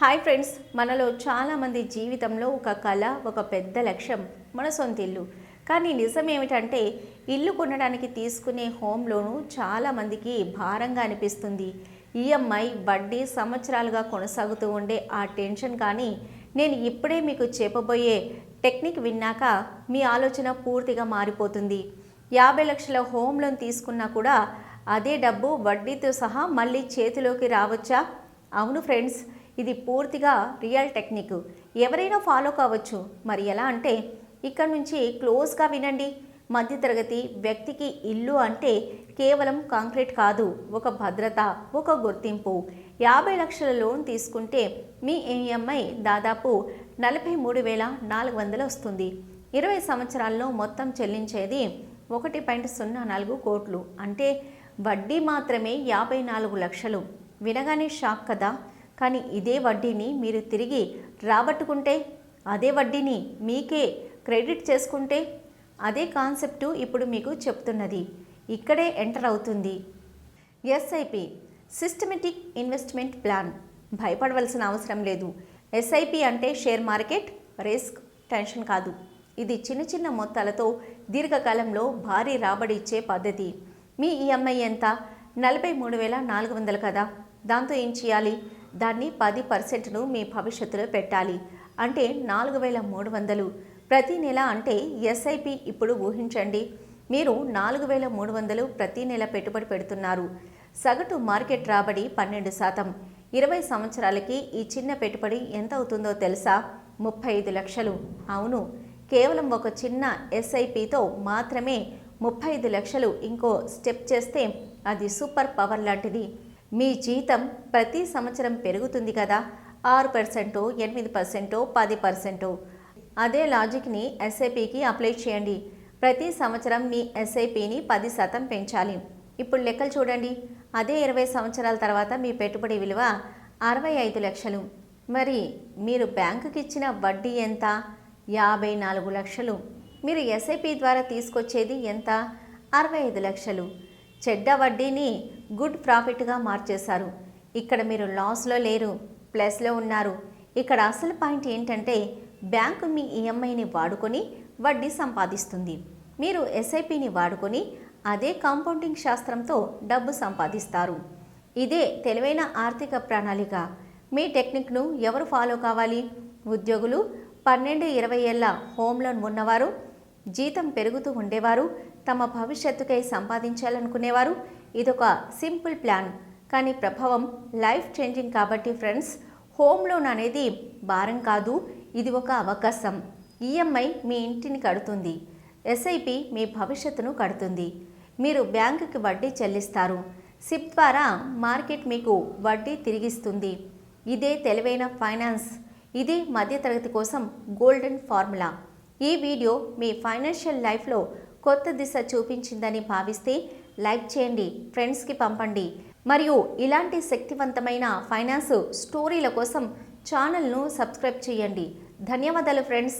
Hi friends మనలో చాలామంది జీవితంలో ఒక కళ ఒక పెద్ద లక్ష్యం మన సొంత ఇల్లు. కానీ నిజం ఏమిటంటే ఇల్లు కొనడానికి తీసుకునే హోమ్ లోను చాలామందికి భారంగా అనిపిస్తుంది. ఈఎంఐ వడ్డీ సంవత్సరాలుగా కొనసాగుతూ ఉండే ఆ టెన్షన్ కానీ నేను ఇప్పుడే మీకు చెప్పబోయే టెక్నిక్ విన్నాక మీ ఆలోచన పూర్తిగా మారిపోతుంది. యాభై లక్షల హోమ్ లోన్ తీసుకున్నా కూడా అదే డబ్బు వడ్డీతో సహా మళ్ళీ చేతిలోకి రావచ్చా? అవును ఫ్రెండ్స్ ఇది పూర్తిగా రియల్ టెక్నిక్. ఎవరైనా ఫాలో కావచ్చు. మరి ఎలా అంటే ఇక్కడ నుంచి క్లోజ్గా వినండి. మధ్యతరగతి వ్యక్తికి ఇల్లు అంటే కేవలం కాంక్రీట్ కాదు. ఒక భద్రత ఒక గుర్తింపు. యాభై లక్షల లోన్ తీసుకుంటే మీ ఈఎంఐ దాదాపు నలభై మూడు వేల నాలుగు వందలు వస్తుంది. ఇరవై సంవత్సరాల్లో మొత్తం చెల్లించేది ఒకటి పాయింట్ సున్నా నాలుగు కోట్లు. అంటే వడ్డీ మాత్రమే యాభై నాలుగు లక్షలు. వినగానే షాక్ కదా? కానీ ఇదే వడ్డీని మీరు తిరిగి రాబట్టుకుంటే అదే వడ్డీని మీకే క్రెడిట్ చేసుకుంటే అదే కాన్సెప్టు ఇప్పుడు మీకు చెప్తున్నది. ఇక్కడే ఎంటర్ అవుతుంది. SIP systematic investment plan. భయపడవలసిన అవసరం లేదు. ఎస్ఐపి అంటే షేర్ మార్కెట్ రిస్క్ టెన్షన్ కాదు. ఇది చిన్న చిన్న మొత్తాలతో దీర్ఘకాలంలో భారీ రాబడి ఇచ్చే పద్ధతి. మీ ఈఎంఐ ఎంత? నలభై మూడు వేల నాలుగు వందలు కదా. దాంతో ఏం చేయాలి? దాన్ని పది పర్సెంట్ను మీ భవిష్యత్తులో పెట్టాలి. అంటే నాలుగు వేల మూడు వందలు. ప్రతి నెల అంటే ఎస్ఐపి ఇప్పుడు ఊహించండి. మీరు నాలుగు వేల మూడు వందలు ప్రతి నెల పెట్టుబడి పెడుతున్నారు. సగటు మార్కెట్ రాబడి పన్నెండు శాతం. ఇరవై సంవత్సరాలకి ఈ చిన్న పెట్టుబడి ఎంత అవుతుందో తెలుసా? ముప్పై ఐదు లక్షలు. అవును. కేవలం ఒక చిన్న ఎస్ఐపితో మాత్రమే ముప్పై ఐదు లక్షలు ఇంకో స్టెప్ చేస్తే అది సూపర్ పవర్ లాంటిది. మీ జీతం ప్రతి సంవత్సరం పెరుగుతుంది కదా. ఆరు పర్సెంటో ఎనిమిది పర్సెంటో పది పర్సెంటో. అదే లాజిక్ని ఎస్ఐపికి అప్లై చేయండి. ప్రతి సంవత్సరం మీ ఎస్ఐపిని పది శాతం పెంచాలి. ఇప్పుడు లెక్కలు చూడండి. అదే ఇరవై సంవత్సరాల తర్వాత మీ పెట్టుబడి విలువ అరవై ఐదు లక్షలు. మరి మీరు బ్యాంకుకి ఇచ్చిన వడ్డీ ఎంత? యాభై నాలుగు లక్షలు. మీరు ఎస్ఐపి ద్వారా తీసుకొచ్చేది ఎంత? అరవై ఐదు లక్షలు. చెడ్డ వడ్డీని గుడ్ ప్రాఫిట్గా మార్చేశారు. ఇక్కడ మీరు లాస్లో లేరు ప్లస్లో ఉన్నారు. ఇక్కడ అసలు పాయింట్ ఏంటంటే బ్యాంకు మీ ఈఎంఐని వాడుకొని వడ్డీ సంపాదిస్తుంది. మీరు ఎస్ఐపిని వాడుకొని అదే కాంపౌండింగ్ శాస్త్రంతో డబ్బు సంపాదిస్తారు. ఇదే తెలివైన ఆర్థిక ప్రణాళిక. మీ టెక్నిక్ను ఎవరు ఫాలో కావాలి? ఉద్యోగులు పన్నెండు ఇరవై ఏళ్ళ హోమ్ లోన్ ఉన్నవారు జీతం పెరుగుతూ ఉండేవారు తమ భవిష్యత్తుకై సంపాదించాలనుకునేవారు. ఇదొక సింపుల్ ప్లాన్. కానీ ప్రభావం లైఫ్ చేంజింగ్ కాబట్టి ఫ్రెండ్స్ హోమ్ లోన్ అనేది భారం కాదు ఇది ఒక అవకాశం. ఈఎంఐ మీ ఇంటిని కడుతుంది ఎస్ఐపి మీ భవిష్యత్తును కడుతుంది. మీరు బ్యాంకుకి వడ్డీ చెల్లిస్తారు సిప్ ద్వారా మార్కెట్ మీకు వడ్డీ తిరిగిస్తుంది. ఇదే తెలివైన ఫైనాన్స్. ఇది మధ్యతరగతి కోసం గోల్డెన్ ఫార్ములా. ఈ వీడియో మీ ఫైనాన్షియల్ లైఫ్లో కొత్త దిశ చూపించిందని భావిస్తే లైక్ చేయండి ఫ్రెండ్స్కి పంపండి. మరియు ఇలాంటి శక్తివంతమైన ఫైనాన్స్ స్టోరీల కోసం ఛానల్ను సబ్స్క్రైబ్ చేయండి. ధన్యవాదాలు ఫ్రెండ్స్.